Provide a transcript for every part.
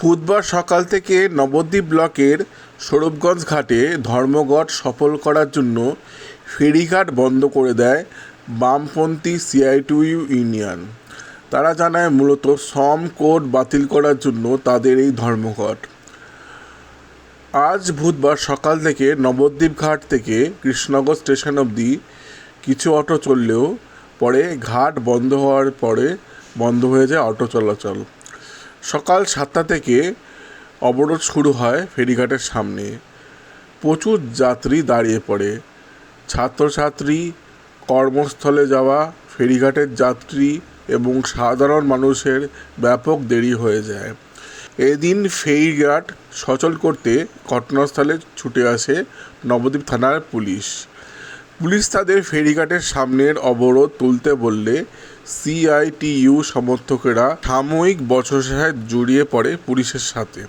বুধবার সকাল থেকে নবদ্বীপ ব্লকের স্বরূপগঞ্জ ঘাটে ধর্মঘট সফল করার জন্য ফেরিঘাট বন্ধ করে দেয় বামপন্থী সিআইটিউ ইউনিয়ন। তারা জানায় মূলত শ্রম কোড বাতিল করার জন্য তাদের এই ধর্মঘট। আজ বুধবার সকাল থেকে নবদ্বীপ ঘাট থেকে কৃষ্ণনগর স্টেশন অবধি কিছু অটো চললেও পরে ঘাট বন্ধ হওয়ার পরে বন্ধ হয়ে যায় অটো চলাচল। সকাল সাতটা থেকে অবরোধ শুরু হয় ফেরিঘাটের সামনে। প্রচুর যাত্রী দাঁড়িয়ে পড়ে। ছাত্রছাত্রী, কর্মস্থলে যাওয়া, ফেরিঘাটের যাত্রী এবং সাধারণ মানুষের ব্যাপক দেরি হয়ে যায়। এদিন ফেরিঘাট সচল করতে ঘটনাস্থলে ছুটে আসে নবদ্বীপ থানার পুলিশ। পুলিশ তাদের ফেরিঘাটের সামনের অবরোধ তুলতে বললে সিআইটিইউ সমর্থকেরা সাময়িক বচসায় জড়িয়ে পড়ে পুলিশের সাথে।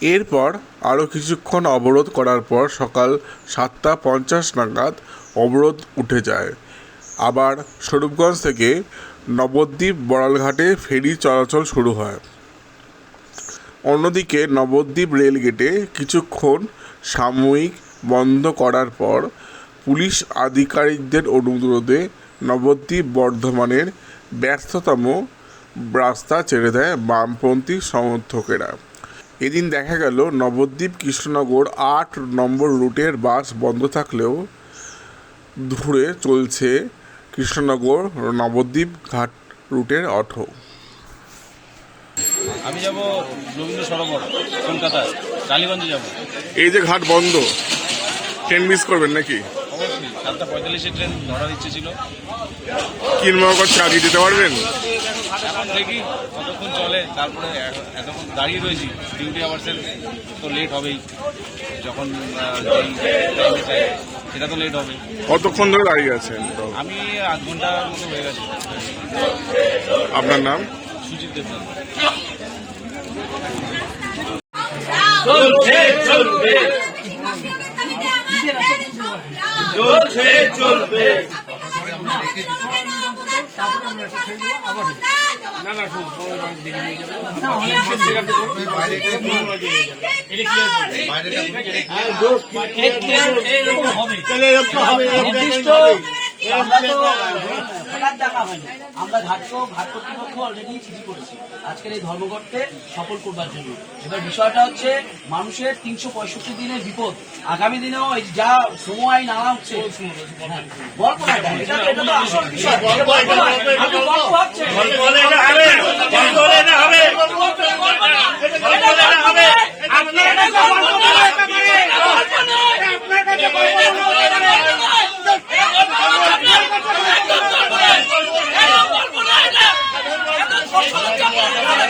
এরপর আরও কিছুক্ষণ অবরোধ করার পর সকাল সাতটা পঞ্চাশ নাগাদ অবরোধ উঠে যায়। আবার স্বরূপগঞ্জ থেকে নবদ্বীপ বড়ালঘাটে ফেরি চলাচল শুরু হয়। অন্যদিকে নবদ্বীপ রেলগেটে কিছুক্ষণ সাময়িক বন্ধ করার পর পুলিশ আধিকারিকদের অনুরোধে নবদ্বীপ বর্ধমানের ব্যস্ততম রাস্তা ছেড়ে দেয় বামপন্থী সমর্থকেরা। এদিন দেখা গেল, নবদ্বীপ কৃষ্ণনগর আট নম্বর রুটের বাস বন্ধ থাকলেও ধরে চলছে কৃষ্ণনগর নবদ্বীপ ঘাট রুটের অটো আমি যাব রবীন্দ্র সরোবর কলকাতায়। টালিগঞ্জে যাব। এই যে ঘাট বন্ধ ট্রেন মিস করবেন নাকি? অবশ্যই সাতটা পঁয়তাল্লিশে ট্রেন ধরার ইচ্ছে ছিল। কিনমা করছে আগে দিতে পারবেন? এখন দেখি কতক্ষণ চলে তারপরে এতক্ষণ দাঁড়িয়ে রয়েছি ডিউটি আওয়ার্সের তো লেট হবেই যখন সেটা তো লেট হবে কতক্ষণ ধরে দাঁড়িয়ে আছেন? আমি আধ ঘণ্টার মতো হয়ে গেছে। আপনার নাম? সুজিত দেবনাথ চলছে চলবে। চলছে চলবে। আমরা ঘাট ঘাট কর্তৃপক্ষ অলরেডি চিঠি করেছি। আজকের এই ধর্মঘটকে সফল করবার জন্য। এবার বিষয়টা হচ্ছে মানুষের তিনশো পঁয়ষট্টি দিনের বিপদ। আগামী দিনেও এই যা সময় আইন আনা হচ্ছে হ্যাঁ, গল্প এটা, এটা তো- আসল বিষয়। গল্প আপনি গল্প ভাবছেন। গল্প হলে না হবে গল্প হলে না হবে গল্প না, এটা গল্প হবে। আপনি এটা গল্প নয়। এটা গল্প নয়। আপনার কাছে গল্প নয়। এটা গল্প নয়। এটা গল্প নয়। আপনার কাছে একদম গল্প নয়। একদম গল্প নয় এটা। একদম সত্য হচ্ছে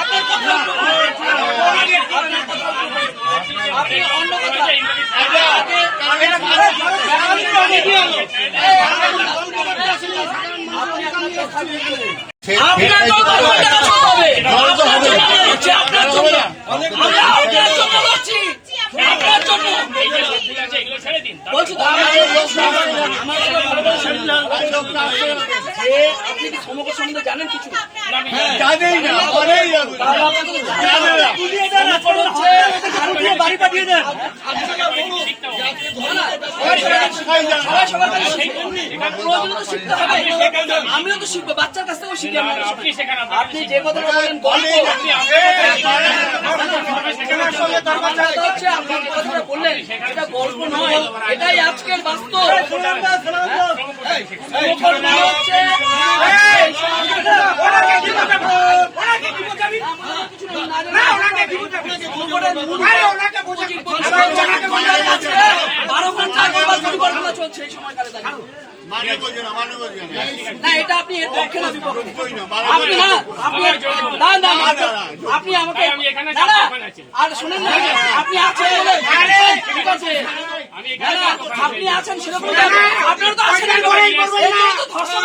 আপনার কথা আপনি অন্য কথা আগে আগে আপনার জন্য হবে হচ্ছে আপনার জন্য আমরা আপনার জন্য লড়ছি আপনার জন্য বলছি তো, আমার- যে আপনি কি সমগ্র সম্বন্ধে জানেন কিছু জানেই না জানে না বাড়ি পাঠিয়ে দেন সবাই সবার কাছে শিখবে। প্রয়োজনে তো শিখতে হবে। আমিও তো শিখব বাচ্চার কাছ থেকেও শিখি আপনি যে কথাটা বলেন বললেন এটা গল্প নয় এটাই আজকের বাস্তব সমগ্র মানে পরিকল্পনা এই সময়কালে না এটা আপনি এর পক্ষে না আপনি না আপনি না না না, আপনি আমাকে না না আর শুনেন না আপনি আছেন ঠিক আছে আপনি আছেন বলে আপনার তো আছেন ধর্ষণ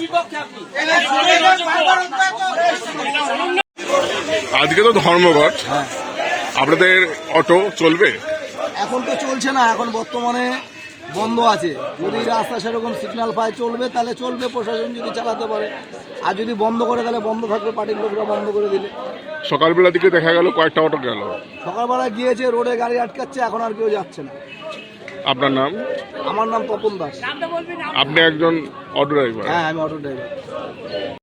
বিপক্ষে আপনি আজকে তো ধর্মঘট আপনাদের অটো চলবে এখন তো চলছে না এখন বর্তমানে বন্ধ আছে। যদি রাস্তা সেরকম সিগন্যাল পায় চলবে তাহলে চলবে প্রশাসন যদি চালাতে পারে। আর যদি বন্ধ করে তাহলে বন্ধ থাকবে পার্টির লোকরা বন্ধ করে দিলে সকালবেলা দিকে দেখা গেল কয়েকটা অটো গেল। সকালবেলা গিয়েছে রোডে গাড়ি আটকাচ্ছে এখন আর কেউ যাচ্ছে না। আপনার নাম? আমার নাম তপন দাস। আপনি একজন অটো ড্রাইভার হ্যাঁ আমি অটো ড্রাইভার